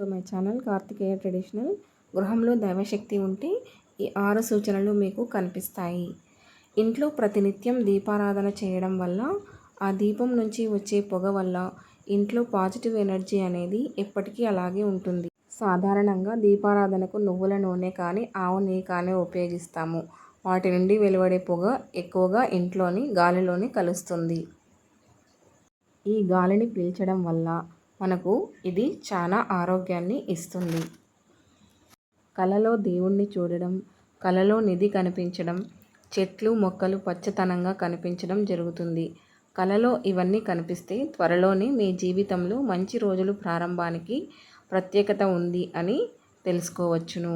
To my channel Karthikeya traditional. గృహంలో దైవశక్తి ఉంటే ఈ ఆరు సూచనలు మీకు కనిపిస్తాయి. ఇంట్లో ప్రతినిత్యం దీపారాధన చేయడం వల్ల ఆ దీపం నుంచి వచ్చే పొగ వల్ల ఇంట్లో పాజిటివ్ ఎనర్జీ అనేది ఎప్పటికీ అలాగే ఉంటుంది. సాధారణంగా దీపారాధనకు నువ్వుల నూనె కానీ ఆవు నెయ్యి కానీ ఉపయోగిస్తాము. వాటి నుండి వెలువడే పొగ ఎక్కువగా ఇంట్లోని గాలిలోని కలుస్తుంది. ఈ గాలిని పీల్చడం వల్ల మనకు ఇది చాలా ఆరోగ్యాన్ని ఇస్తుంది. కలలో దేవుణ్ణి చూడడం కలలో నిధి కనిపించడం చెట్లు మొక్కలు పచ్చతనంగా కనిపించడం జరుగుతుంది. కలలో ఇవన్నీ కనిపిస్తే త్వరలోనే మీ జీవితంలో మంచి రోజులు ప్రారంభానికి ప్రత్యేకత ఉంది అని తెలుసుకోవచ్చును.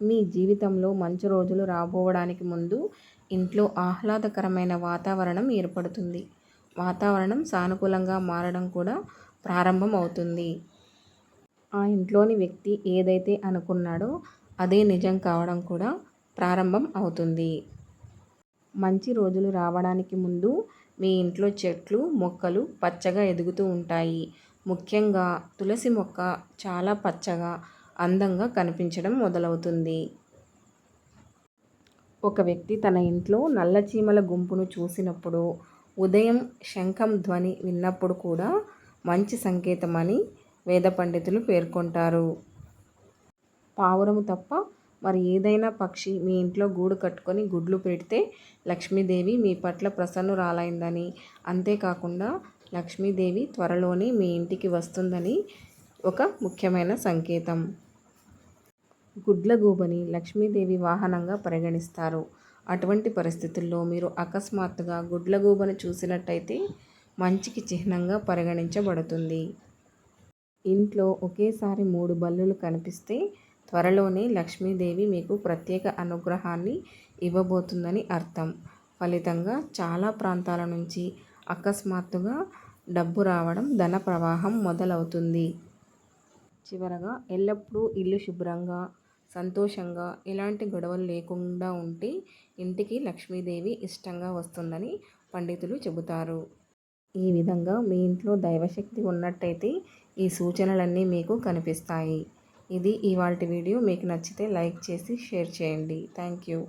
మీ జీవితంలో మంచి రోజులు రాబోవడానికి ముందు ఇంట్లో ఆహ్లాదకరమైన వాతావరణం ఏర్పడుతుంది. వాతావరణం సానుకూలంగా మారడం కూడా ప్రారంభం అవుతుంది ఆ ఇంట్లోని వ్యక్తి ఏదైతే అనుకున్నాడో అదే నిజం కావడం కూడా ప్రారంభం అవుతుంది మంచి రోజులు రావడానికి ముందు మీ ఇంట్లో చెట్లు మొక్కలు పచ్చగా ఎదుగుతూ ఉంటాయి. ముఖ్యంగా తులసి మొక్క చాలా పచ్చగా అందంగా కనిపించడం మొదలవుతుంది. ఒక వ్యక్తి తన ఇంట్లో నల్ల చీమల గుంపును చూసినప్పుడు ఉదయం శంఖం ధ్వని విన్నప్పుడు కూడా మంచి సంకేతమని వేద పండితులు పేర్కొంటారు. పావురము తప్ప మరి ఏదైనా పక్షి మీ ఇంట్లో గూడు కట్టుకొని గుడ్లు పెడితే లక్ష్మీదేవి మీ పట్ల ప్రసన్నురాలైందని. అంతేకాకుండా లక్ష్మీదేవి త్వరలోనే మీ ఇంటికి వస్తుందని ఒక ముఖ్యమైన సంకేతం. గుడ్లగూబని లక్ష్మీదేవి వాహనంగా పరిగణిస్తారు. అటువంటి పరిస్థితుల్లో మీరు అకస్మాత్తుగా గుడ్లగూబను చూసినట్టయితే మంచికి చిహ్నంగా పరిగణించబడుతుంది. ఇంట్లో ఒకేసారి మూడు బల్లులు కనిపిస్తే త్వరలోనే లక్ష్మీదేవి మీకు ప్రత్యేక అనుగ్రహాన్ని ఇవ్వబోతుందని అర్థం. ఫలితంగా చాలా ప్రాంతాల నుంచి అకస్మాత్తుగా డబ్బు రావడం ధన ప్రవాహం మొదలవుతుంది. చివరగా ఎల్లప్పుడూ ఇల్లు శుభ్రంగా సంతోషంగా ఎలాంటి గొడవలు లేకుండా ఉంటే ఇంటికి లక్ష్మీదేవి ఇష్టంగా వస్తుందని పండితులు చెబుతారు. ఈ విధంగా మీ ఇంట్లో దైవశక్తి ఉన్నట్టయితే ఈ సూచనలన్నీ మీకు కనిపిస్తాయి. ఇది ఇవాళ వీడియో. మీకు నచ్చితే లైక్ చేసి షేర్ చేయండి. Thank you.